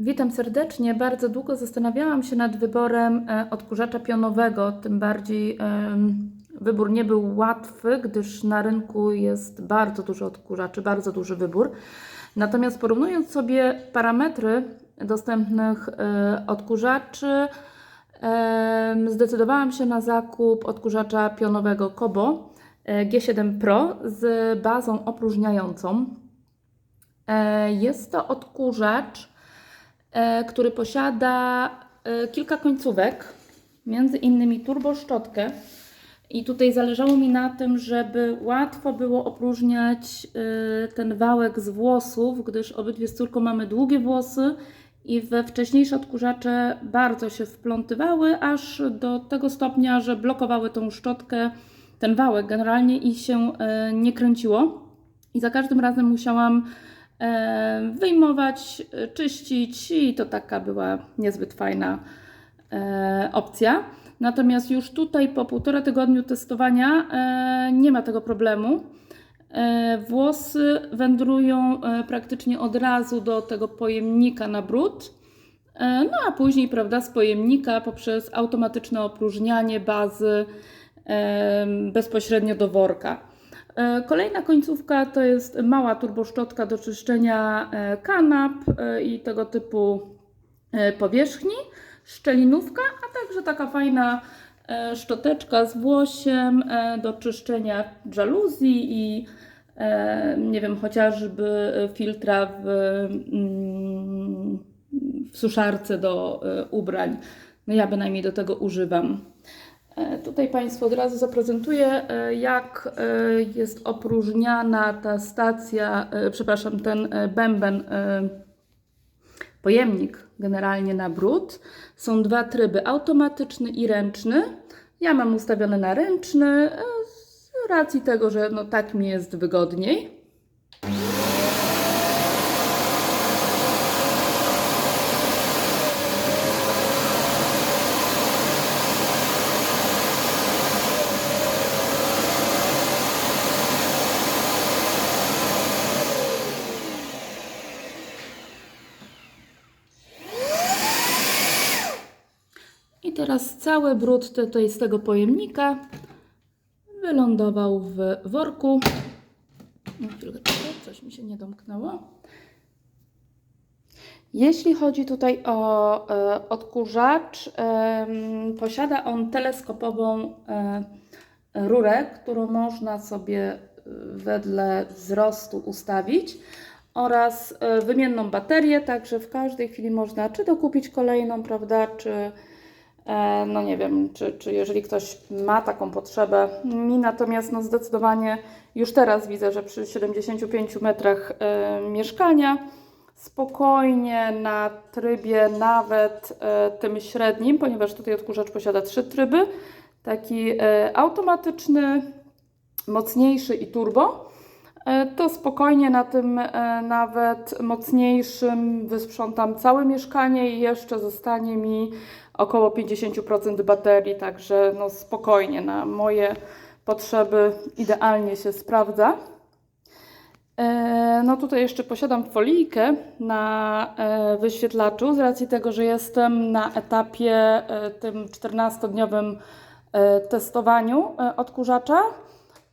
Witam serdecznie. Bardzo długo zastanawiałam się nad wyborem e, odkurzacza pionowego, tym bardziej wybór nie był łatwy, gdyż na rynku jest bardzo dużo odkurzaczy, bardzo duży wybór. Natomiast porównując sobie parametry dostępnych e, odkurzaczy, zdecydowałam się na zakup odkurzacza pionowego Kobo e, G7 Pro z bazą opróżniającą. Jest to odkurzacz, który posiada e, kilka końcówek, między innymi turboszczotkę. I tutaj zależało mi na tym, żeby łatwo było opróżniać e, ten wałek z włosów, gdyż obydwie z córką mamy długie włosy i we wcześniejsze odkurzacze bardzo się wplątywały, aż do tego stopnia, że blokowały tą szczotkę, ten wałek generalnie i się e, nie kręciło. I za każdym razem musiałam e, wyjmować, e, czyścić i to taka była niezbyt fajna e, opcja. Natomiast już tutaj po półtora tygodniu testowania e, nie ma tego problemu. Włosy wędrują praktycznie od razu do tego pojemnika na brud. No a później, prawda, z pojemnika poprzez automatyczne opróżnianie bazy bezpośrednio do worka. E, Kolejna końcówka to jest mała turboszczotka do czyszczenia e, kanap e, i tego typu powierzchni, szczelinówka, a także taka fajna szczoteczka z włosiem do czyszczenia żaluzji i nie wiem, chociażby filtra w, mm, w suszarce do ubrań. No ja bynajmniej do tego używam. E, Tutaj Państwu od razu zaprezentuję, e, jak e, jest opróżniana ta stacja, przepraszam, ten bęben, pojemnik generalnie na brud. Są dwa tryby, automatyczny i ręczny. Ja mam ustawiony na ręczny z racji tego, że no tak mi jest wygodniej. Teraz cały brud tutaj z tego pojemnika wylądował w worku. No, chwilkę, coś mi się nie domknęło. Jeśli chodzi tutaj o e, odkurzacz, em, posiada on teleskopową e, rurę, którą można sobie e, wedle wzrostu ustawić oraz e, wymienną baterię, także w każdej chwili można czy dokupić kolejną, prawda, czy E, No nie wiem, czy, czy jeżeli ktoś ma taką potrzebę. Mi natomiast no zdecydowanie już teraz widzę, że przy 75 metrach e, mieszkania spokojnie na trybie nawet e, tym średnim, ponieważ tutaj odkurzacz posiada trzy tryby, taki e, automatyczny, mocniejszy i turbo, e, to spokojnie na tym e, nawet mocniejszym wysprzątam całe mieszkanie i jeszcze zostanie mi około 50% baterii, także no spokojnie na moje potrzeby idealnie się sprawdza. E, No tutaj jeszcze posiadam folijkę na e, wyświetlaczu z racji tego, że jestem na etapie e, tym 14-dniowym e, testowaniu e, odkurzacza,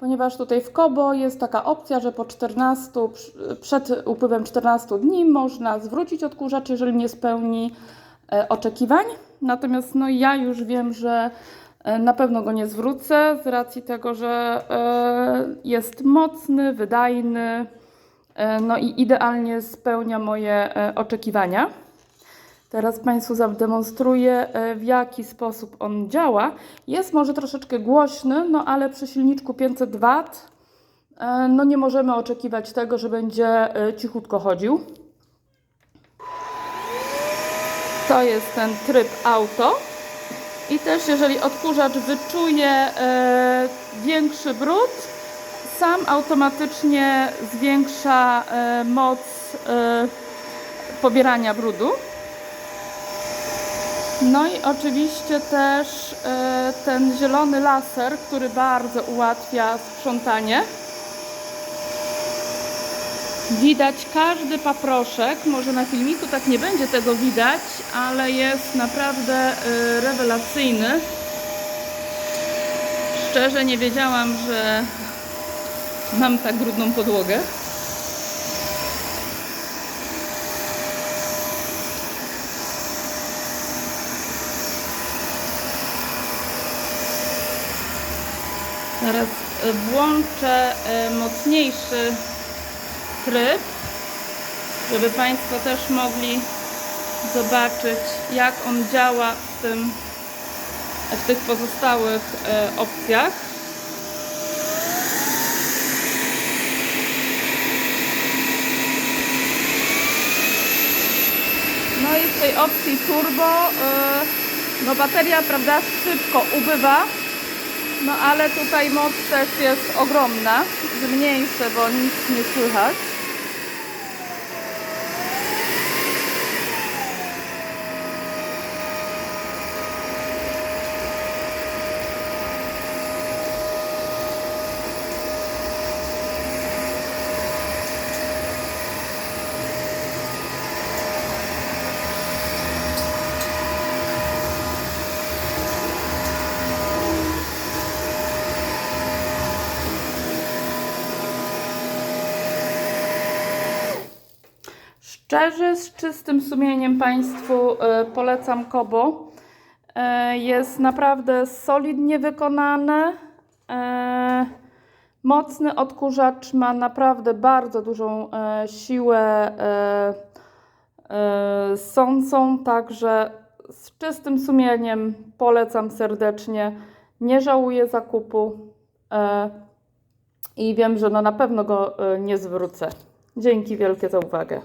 ponieważ tutaj w Kobo jest taka opcja, że po 14, przy- przed upływem 14 dni można zwrócić odkurzacz, jeżeli nie spełni e, oczekiwań. Natomiast no, ja już wiem, że e, na pewno go nie zwrócę z racji tego, że e, jest mocny, wydajny, no i idealnie spełnia moje oczekiwania. Teraz Państwu zademonstruję, e, w jaki sposób on działa. Jest może troszeczkę głośny, no ale przy silniczku 500 W e, no nie możemy oczekiwać tego, że będzie e, cichutko chodził. To jest ten tryb auto. I też jeżeli odkurzacz wyczuje większy brud, sam automatycznie zwiększa moc pobierania brudu. No i oczywiście też e, ten zielony laser, który bardzo ułatwia sprzątanie. Widać każdy paproszek. Może na filmiku tak nie będzie tego widać, ale jest naprawdę y, rewelacyjny. Szczerze nie wiedziałam, że mam tak brudną podłogę. Teraz y, włączę y, mocniejszy tryb, żeby Państwo też mogli zobaczyć, jak on działa w, tym, w tych pozostałych y, opcjach. No i w tej opcji turbo, no bateria, prawda, szybko ubywa, no ale tutaj moc też jest ogromna, zmniejszę, bo nic nie słychać. Szczerze, z czystym sumieniem Państwu e, polecam Kobo. E, Jest naprawdę solidnie wykonane. E, Mocny odkurzacz ma naprawdę bardzo dużą siłę sącą, także z czystym sumieniem polecam serdecznie. Nie żałuję zakupu i wiem, że no na pewno go nie zwrócę. Dzięki wielkie za uwagę.